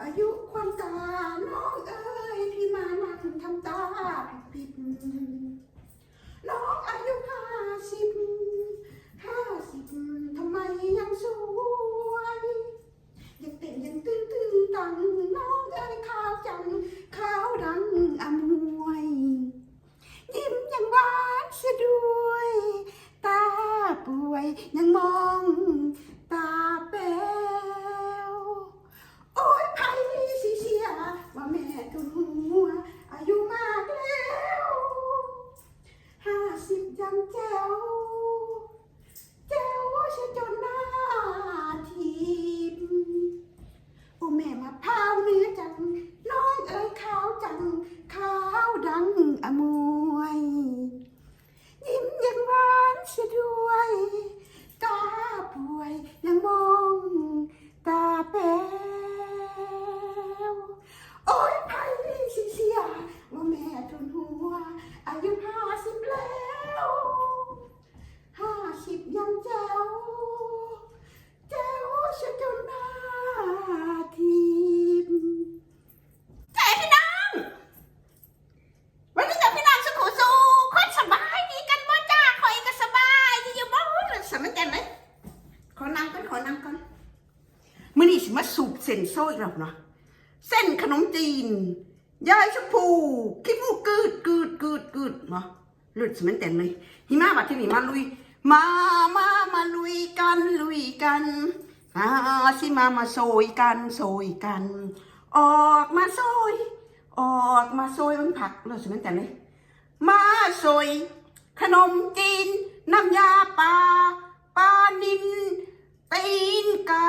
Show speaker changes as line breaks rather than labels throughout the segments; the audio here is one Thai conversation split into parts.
อา โซ่อีกแล้วเนาะเส้นขนมจีนยายชมพูขี้มูกกืดกืดกืดกืดเนาะเลือดสมันเต็มเลยหิมะมาที่นี่มาลุย มามามาลุยกันลุยกันมาสิมามาโซยกันโซยกัน ออกมาโซยออกมาโซยมันผักเลือดสมันเต็มเลยมาโซยขนมจีนน้ำยาปลาปลานินตีนไก่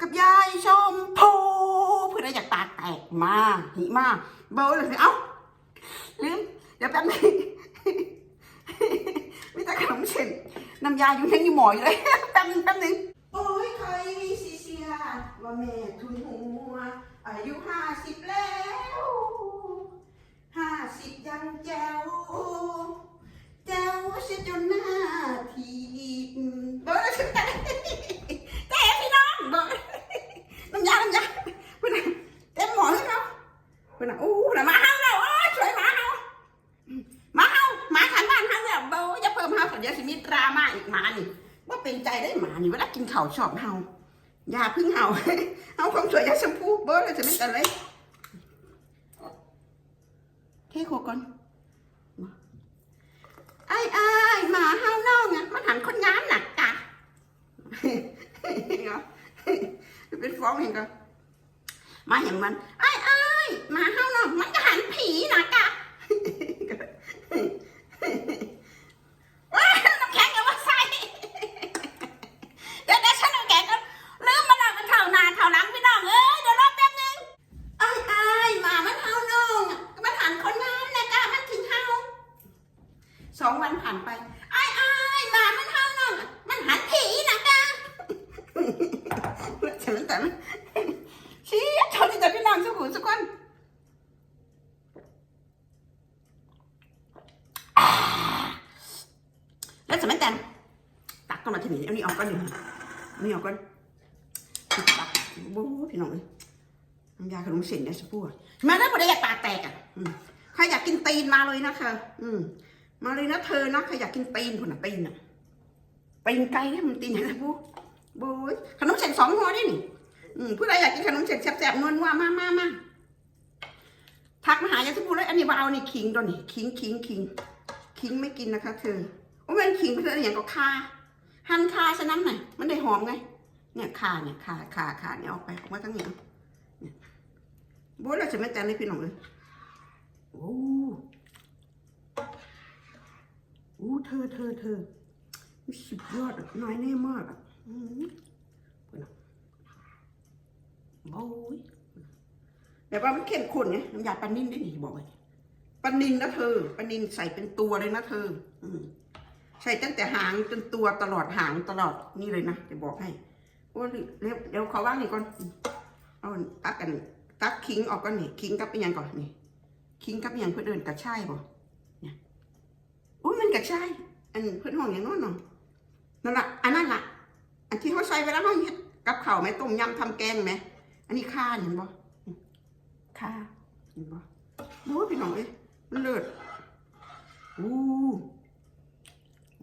กับยายชมพูเพื่อนอยากตาแตกมาหิมาเบาเลยเอ้าลืมเดี๋ยวแป๊บนึงมีแต่ขนมเส้นน้ำยาอยู่ทั้งยี่หมอยเลยแป๊บนึงแป๊บนึงโอ้ยใครสิเสียว่าแม่ทุนหัวอายุห้าสิบแล้วห้าสิบยังแจ๋วเจ้าฉันจนหน้าทีบเบอร์ฉันแต่แต่ ชอบเฮาอย่าพึ่งเฮาเฮาความสวยอยาชมพูเบอร์เลยจะไม่แต่เลยเทโคก่อน ไอ้ไอ้ายหมาเฮาน้องอะมันหันคนงามหนักกะ เหรอเป็นฟ้องเห็นก็มาเห็นมัน ไอ้ไอ้ายหมาเฮาน้องมันก็หันผีหนักกะ ว้ายน้ำแข็งก็ว่าใส่ เดี๋ยวเดี๋ยวฉันน้ำแข็งก็ลืมมาแล้วมันเข่าหนาเข่าหลังพี่น้องเอ้ยเดี๋ยวรอแป๊บนึงไอ้ไอ้ายหมามันเฮาน้องอะมันหันคนงามหนักกะมันถึงเฮา สองวันผ่านไปไอ้ไอ้ายหมามันเท่านั่งอะมันหันผีนะกะฉันแต่มันชี้ชนแต่พี่น้องสุขุมสุกคนอ่าแล้วสมัยแต่ตักก็มาที่นี่เอานี่ออกก่อนหนึ่งนี่ออกก่อนตักโอ้พี่น้องเลยน้ำยาขนมเส้นเนี่ยสปูอะมาแล้วพอได้อยากปากแตกอะอืมใครอยากกินตีนมาเลยนะคะอืม มาเลย นะเธอนะใครอยากกินตีนคนน่ะตีนอะตีนไก่เนี่ยมันตีนอย่างไรพูโบยขนมเส้นสองห่อได้นี่ผู้ใดอยากกินขนมเส้นแซ่บๆนวลๆมามามาทักมาหายายที่พูเลยอันนี้ว่าเอานี่ขิงตัวนี้ขิงขิงขิงขิงไม่กินนะคะ เธอโอ้มันขิงเพื่อนอย่างก็คาหั่นคาซะน้ำหน่อยมันได้หอมไง เนี่ยคาเนี่ยคาคาคาเนี่ยออกไปออกมาทั้งเหนียวเนี่ยโบยเราจะไม่แต่เลยพี่น้องเลยโอ้ อู้เธอเธอเธอสุดยอดอะน้อยแน่มากอะอืมเพื่อนอะโอ้ยแบบว่ามันเข้มข้นไงน้ำยาปลานิ่นได้ดีบอกเลยปลานิ่นนะเธอปลานิ่นใส่เป็นตัวเลยนะเธอ อืมใส่ตั้งแต่หางจนตัวตลอดหางตลอดนี่เลยนะจะบอกให้โอ้ยเดี๋ยวเดี๋ยวเขาว่างนี่ก่อนเอาตักกันตักคิงออกก่อนนี่คิงกับเป็นยังก่อนนี่คิงกับเป็นยังเพื่อเดินกระช่ายบ่อุ้ย มันก็ใช่ อันเพื่อนห้องอย่างโน้นเนาะนั่นละอันนั้นละอันที่เขาใส่เวลาเขาเฮ็ดกับข้าวไหมต้มยำทำแกงไหม อันนี้ค่าเห็นบ่
ค่ะ
เห็นบ่โอ้ยพี่น้องเอ้ยมันเลิศอู้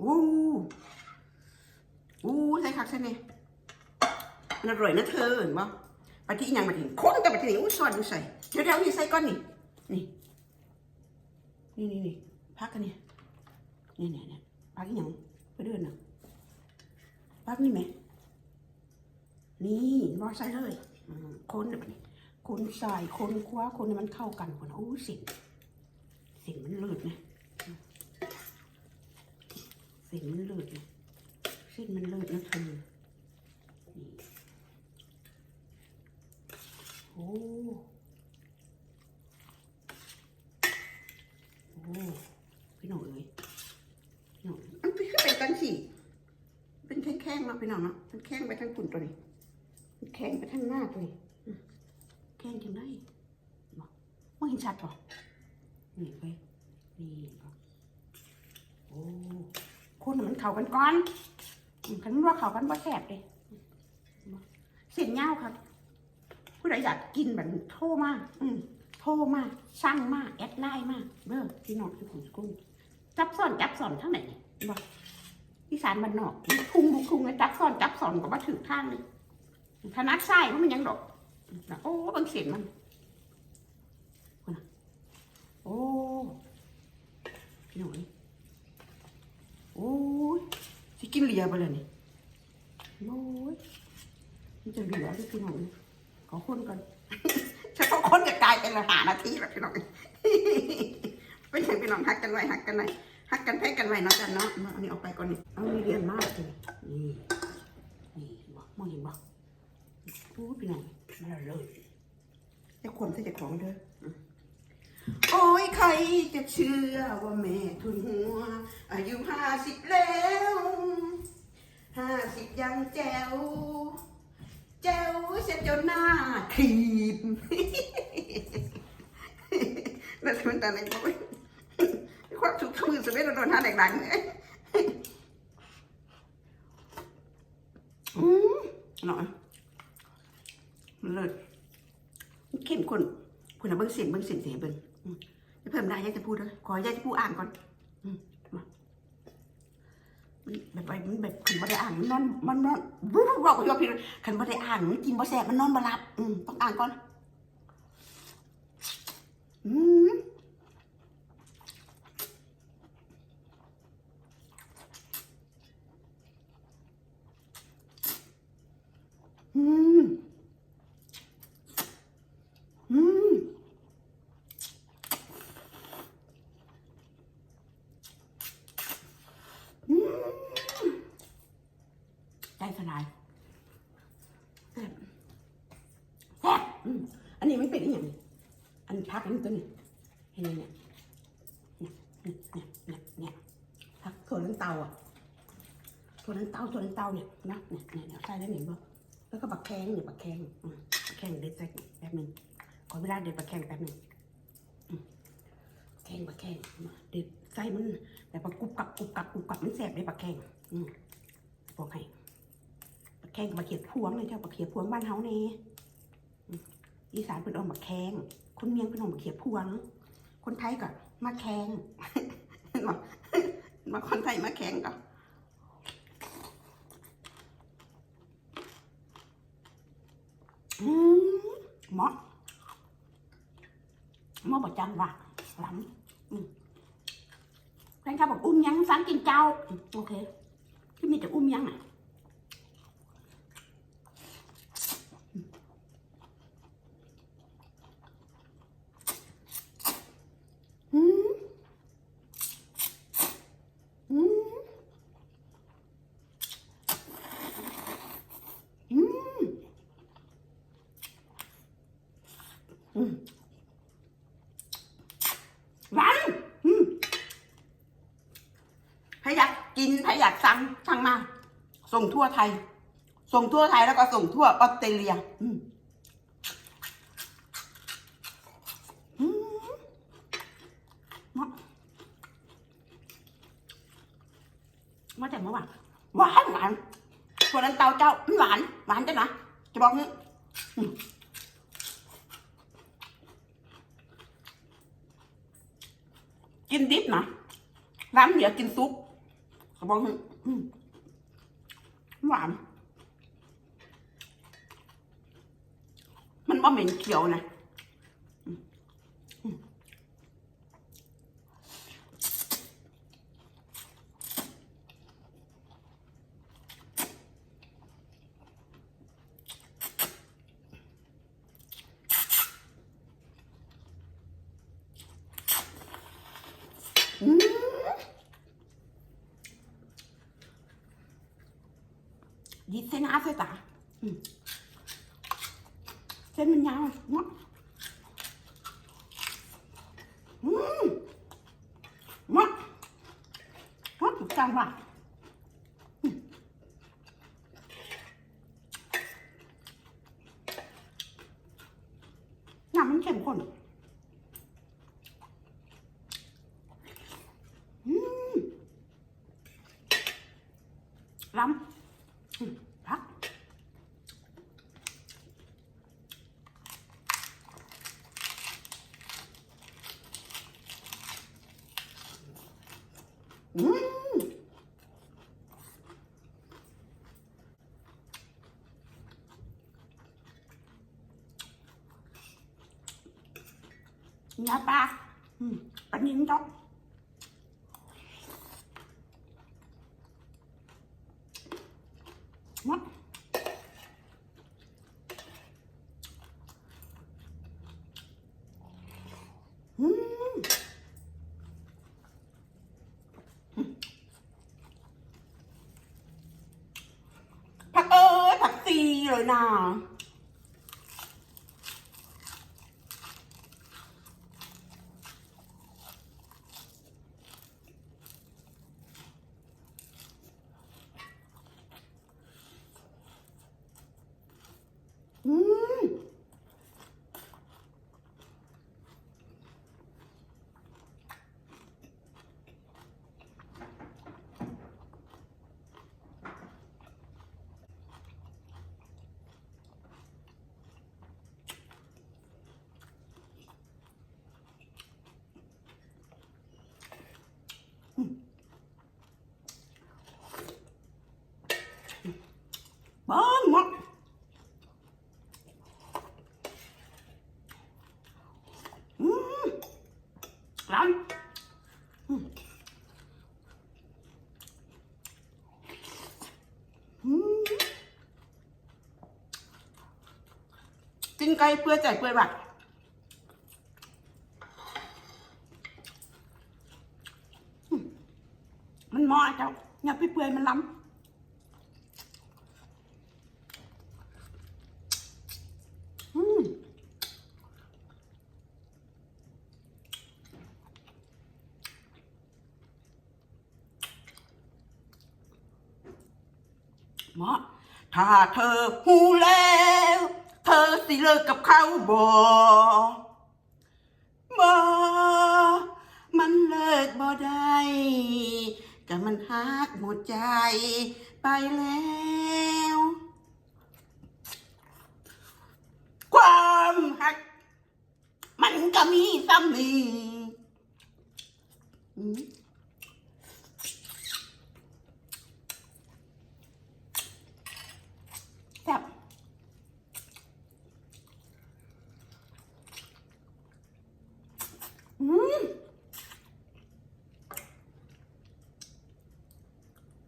อู้อู้ใส่คักใส่นี่มันอร่อยนะเธอเห็นบ่ไปที่อีหยังมาถึงคนกับไปที่นี่อู้ซอนอยู่ใส่เดี๋ยวเดี๋ยวนี่ใส่ก้อนนี่นี่นี่นี่นี่พักกัน เนี่ยนี่นี่นี่พักยังไปเดินน่ะพักนี่ไหมนี่บอใส่เลยคนเดี๋ยวนี้คนใส่คนคว้าคนมันเข้ากันคนโอ้สิ่งสิ่งมันเลืดนะสิ่งมันเลืดนะเส้นมันเลืดนะเธอโอ้โอ้พี่น้องเอ้ยพี่น้องมันเป็นขึ้นเป็นกันสิเป็นแข้งๆเนาะ พี่น้องเนาะมันแข้งไปทั้งกุ่นตัวนี้มันแข้งไปทั้งหน้าตัวนี้แข่งจังได้บอกว่าเห็นชัดป่ะนี่ไปนี่ป่ะโอ้คนมันเข่ากันก่อนอืมคันมันว่าเข่ากันว่าแคบเลยเสียงเงาครับผู้ใดอยากกินแบบนี้โทมาอืมโทมาสั่งมาก แอดไลน์มาเด้อพี่น้องที่ขุนกุ้งจับซ่อนจับซ่อนทั้งไหนบอก อีสานบ้านนอกลูกทุ่งลูกทุ่งเลยจับซ่อนจับซ่อนก็มาถือทางเลยถนัดไส้เพรมันยังดอกโอ้บางเสียงมันโอ้พี่หน่ยโอ้ยสิกินเหลียไปเลยนี่โอ้ยมันจะเหลือด้วยพี่หน่ยขอคนก่อนเฉพาะคนจะกลายเป็นหานาทีแล้วพี่น้องเป็นอย่างพี่น้องหักกันไว้หักกันไว้ หักกันแพ้กันไว้เนาะจันเนาะมาอานี่ออกไปก่อนนี่เอานี่เรียนมากเลยนี่นี่บอกมองเห็นบอกโอ้ยพี่น้องมันละเลยจะขนใส่จากของเด้อโอ้ยใครจะเชื่อว่าแม่ทุนหัว อายุห้าสิบแล้วห้าสิบยังแจ๋วแจ๋วเสียจนหน้าถีบแล้วมันตอนไหนบอกว่าควา มือสเปซเราโดนท่าดังๆเนี่ยอืมหน่อยเลิศเข้มข้นคุณเอาเบิ้งเสียงเบิ้งเสียงเสียงเบิ้งจะเพิ่มได้ยายจะพูดเลยขอยายจะพูดอ่านก่อนแบบไปมันแบบขันบ่ได้อ่านมันนอนมันนอนวู้วู้บอกกับพี่ขันบ่ได้อ่านมันกินบ่แซ่บมันนอนบ่หลับ อืมต้องอ่านก่อน อืมอืม อืมอืมใจสลายแซ่บแซ่บอืมอั นนี้ไม่เป็นอย่างนี้อันพักอันตัวนี้เห็นไหมเนี่ยเนี่ยเนี่ยเนี่ยเนี่ยพักถั่วลันเตาอะถั่วลันเตาถั่วลันเตาเนี่ยนะเนี่ยเนี่ยใส่แล้วเห็นบ่แล้วก็บักแข้งเนี่ยบักแข้งบักแข้งเด็ดใส่แป๊บหนึงขอเวลาเด็ดปลาแข้งแป๊บหนึงแข้งปลาแข้งเด็ดไส้มันแบบว่ากรุบกับกรุบกับกรุบกับมันแสบเลยปลาแข้งอืมบอกให้ปลาแข้งกับปลาเขียดพวงเลยเจ้าปลาเขียดพวงบ้านเฮาเนี่อืม อีสานเป็นอมปลาแข้งคนเมียงเป็นอมปลาเขียดพวง คนไทยก็มาแข้งมาคนไทยมาแข้งก็อืมหมาะมอประจำว่ะหลังแฟนคลับบอกอุ้มยังสังกินเจ้า โอเคที่มีแต่อุ้มยังอะ วไทย ส่งทั่วไทยแล้วก็ส่งทั่วออสเตรเลียมาแต่เมื่อวานหวานหวานส่วนนั้นเตาเจ้าหวานหวานจ้ะนะจะบอกนี้กินดิบนะน้ำเหลือกินซุปจะบอกนี้ หวาน มันบ่เหม็นเขียวนะอืม อืมอืมยิดเส้นอาเส้นตาอืมเส้นมันยาวเนาะอืมมะมะถูกจังว่ะอืมน้ำมันเข้มข้นอืมล้ำอืมพัก อืมเนื้อปลาอืมปลานิ่มจ้ะมดอืม ผักเอ้ยผัก ซีเลยนะอืมเบิ้งหมดอืม ร้านกินไก่เปื่อยใจเปื่อยบัดอืมมันมอเจ้าอย่าไปเปื่อยมันล้ำ อืมหมอ ถ้าเธอหูแล้ว เธอสิเลิกกับเขาบ่บ่มันเลิกบ่ได้ก็มันฮักหมดใจไปแล้ว ความหัก มันก็มีซ้ำนี่อืมแซ่บอืม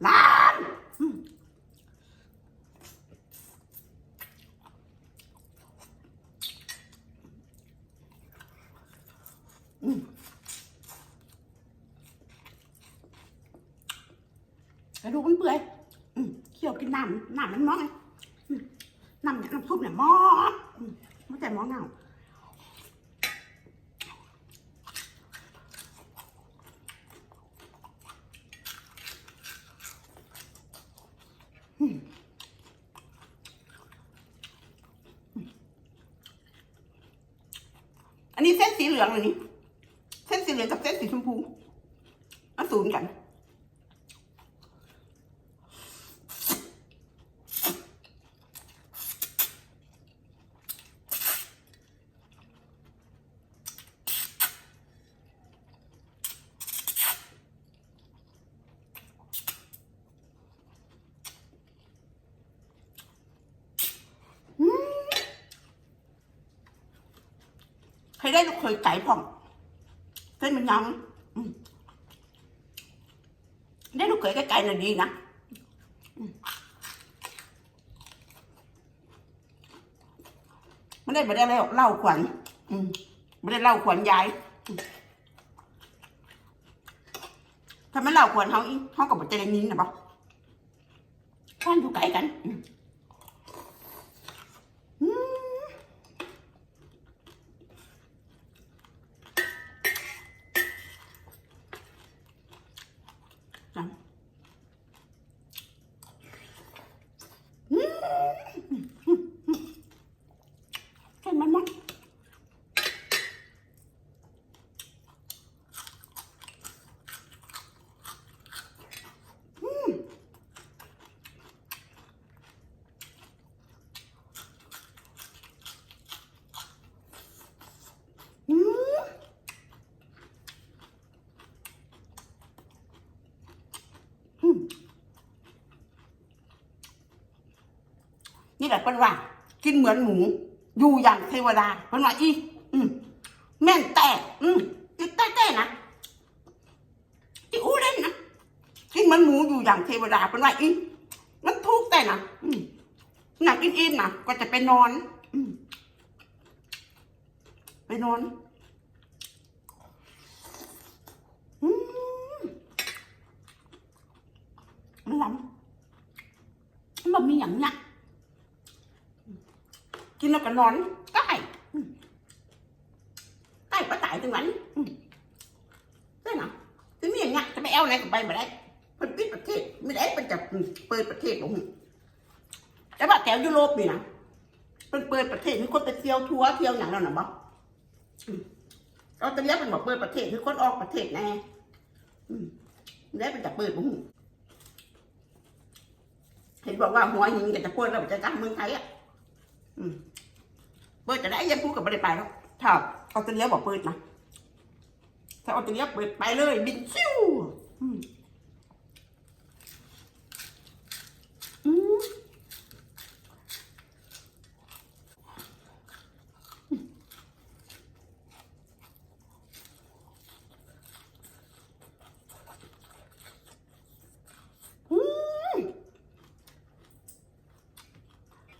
ล้านอืม กระดูกมันเปื่อยอืมเคี่ยวกินน้ำน้ำมันมองไงอืมน้ำเนี่ยน้ำซุปเนี่ยมองอืมไม่ใช่มองเงาอืมอัน นี้เส้นสีเหลืองเลยนี่ เส้นสีเหลืองกับเส้นสีชมพูมันสูนกัน อ
ให้ ได้ลูกเคยไก่พ่อมเส้นมันยังอืมได้ลูกเคยไก่ๆน่ะดีนะไม่ได้ไม่ได้แล้วเล่าขวัญไม่ได้เล่าขวัญยายถ้าไม่เล่าขวัญเขาอีเขากับใจะได้ยินนะปะท่านอยู่ไกลกันอืมอืม จังอืมเห็นมันมั้งอืมอืม นี่แหละเป็นว่า กินเหมือนหมู อยู่อย่างเทวดาเป็นว่าอีอืมแม่นแตกอืมจิตแต้ๆนะจิอู้เล่นนะกินเหมือนหมูอยู่อย่างเทวดาเป็นว่าอีมันทุกแต่นะอืมหนักกินอินนะก็จะไปนอน อืมไปนอนอืมมันล้ำมันมีอย่างเนี้ย กินแล้วก็นอนใกล้อืมใกล้ปะตายตรงนั้นใช่ไหมจะมีอย่างเงี้ยจะไปเอาไหนก็ไปไม่ได้เพิ่นปิดประเทศไม่ได้เป็นจะเปิดประเทศบ่ฮู้แต่ว่าแถวยุโรปนี่นะเพิ่นเปิดประเทศมีคนไปเที่ยวทัวร์เที่ยวอย่างนั้นน่ะบ่อืมเอาตอนนี้เป็นบอกเปิดประเทศคือคนออกประเทศแน่ไม่ได้เป็นจะเปิดบ่ฮู้เห็นบอกว่าหัวหินก็จะเปิดแล้วจะกลับเมืองไทยอะ เปิดจะได้ยังพูดกับไม่ได้ไปแล้วถ้าออสเตรเลียบอกเปิดนะถ้าออสเตรเลียเปิดไปเลย บินชิวอืมอืมอืม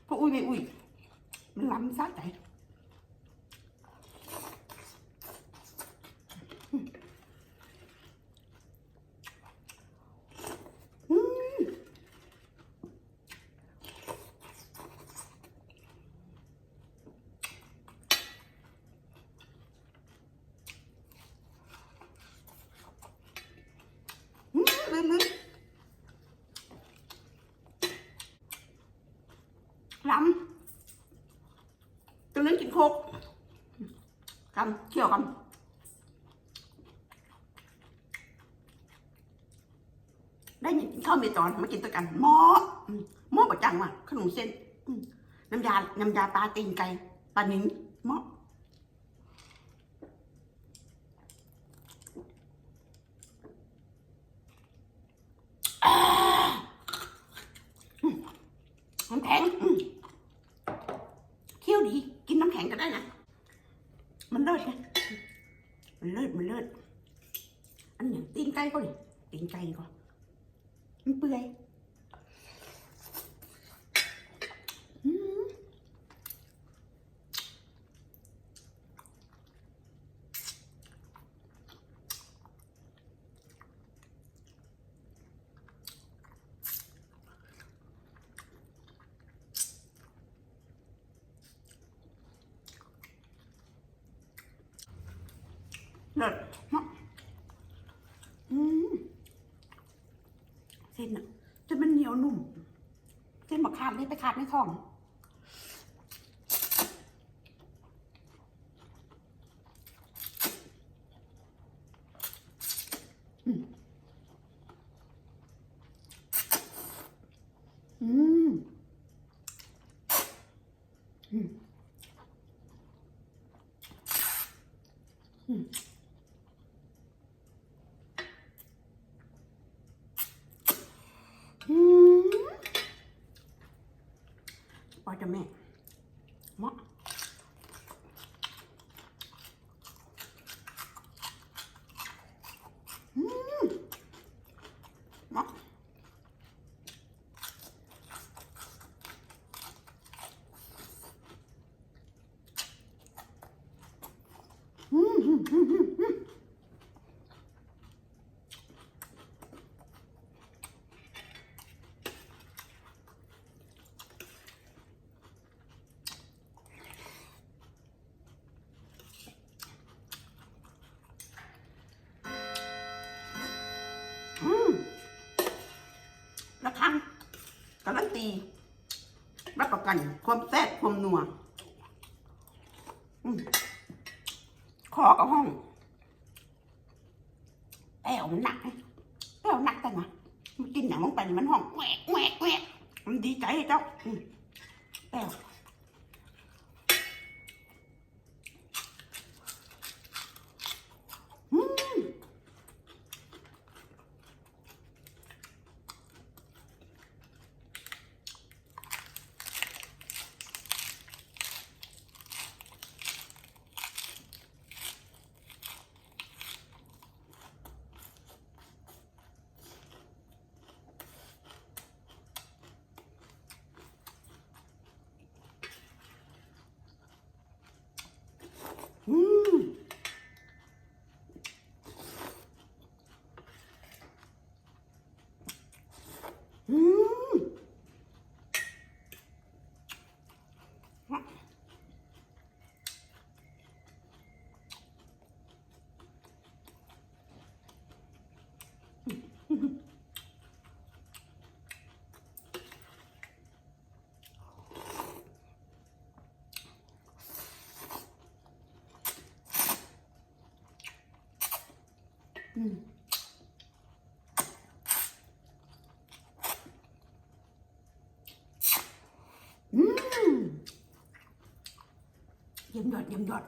พออุ้ยไม่อุ้ย มันล้ำซะใจอืมอืมลืมลืมล้ำตรงนั้นกินโคกคำเคี่ยวคำได้ยินกินข้าวเมตอนมากินตัวกันหม้อหม้อประจังว่ะขนมเส้นน้ำยาน้ำยาปลาตีนไก่ปลาหนิ่งหม้ออ่าอืมน้ำแข็งอืม เคี่ยวดี กินน้ำแข็งก็ได้นะ มันเลิศไงมันเลิศมันเลิศอัน อย่างตีนไก่ก็ดิตีนไก่ก็มันเปื่อยอืมเลิศเนาะอืมเส้ นอะจนมันเหนียวนุ่มเส้นบอกขาดเลยไปขาดในท้อง อืมอืมอืมอืมอืม ปล่อยจะแม่เหมาะ อืมระคังการัน ตี รับประกัน ความแซ่บความนัวคอกับห้องแอวมันหนักแอวหนักแต่นะมันกินอย่างลงไปมันห้องแหวกแหวกแหวกมันดีใจเจ้าแอวอืม อืมอืมอืมอืม เยี่ยมยอด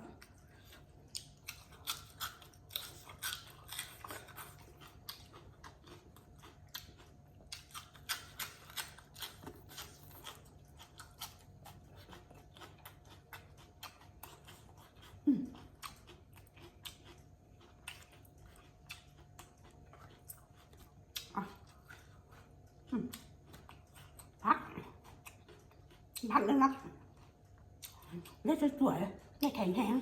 สวยๆเล็กแข็งแรง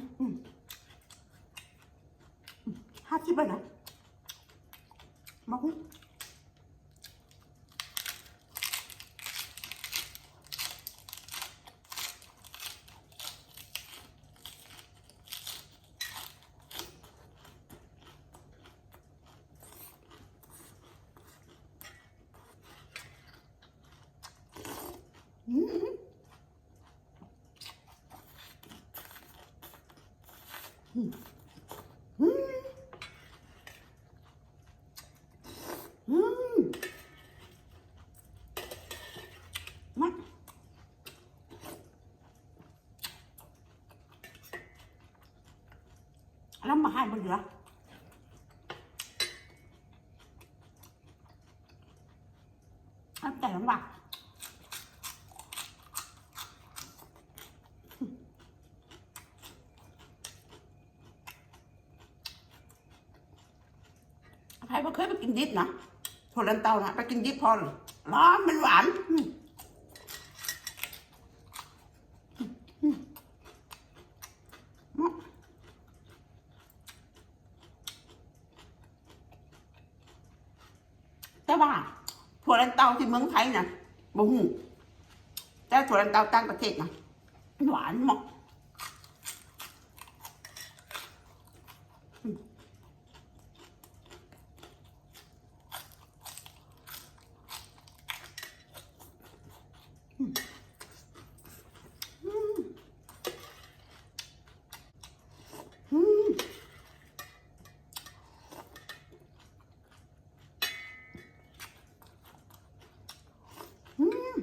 ห้าสิบไปนะมาคุ้อืม อืมอืมอืมมาแล้วมาให้บนเหลือเอาแต่ลำบาก ใครบ่เคยไป กินดิบนะพอลันเตานะไปกินดิบพอเลยร้อนมันหวานแต่ว่าถั่วลันเตาที่เมืองไทยนะบ่หูแต่ถั่วลันเตาต่างประเทศนะหวานหมก อืมอืม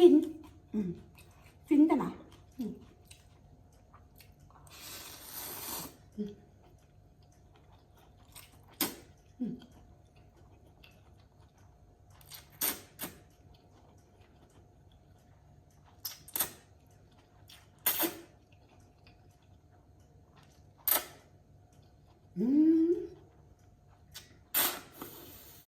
ฟิน อืม ฟินแต่นะอืม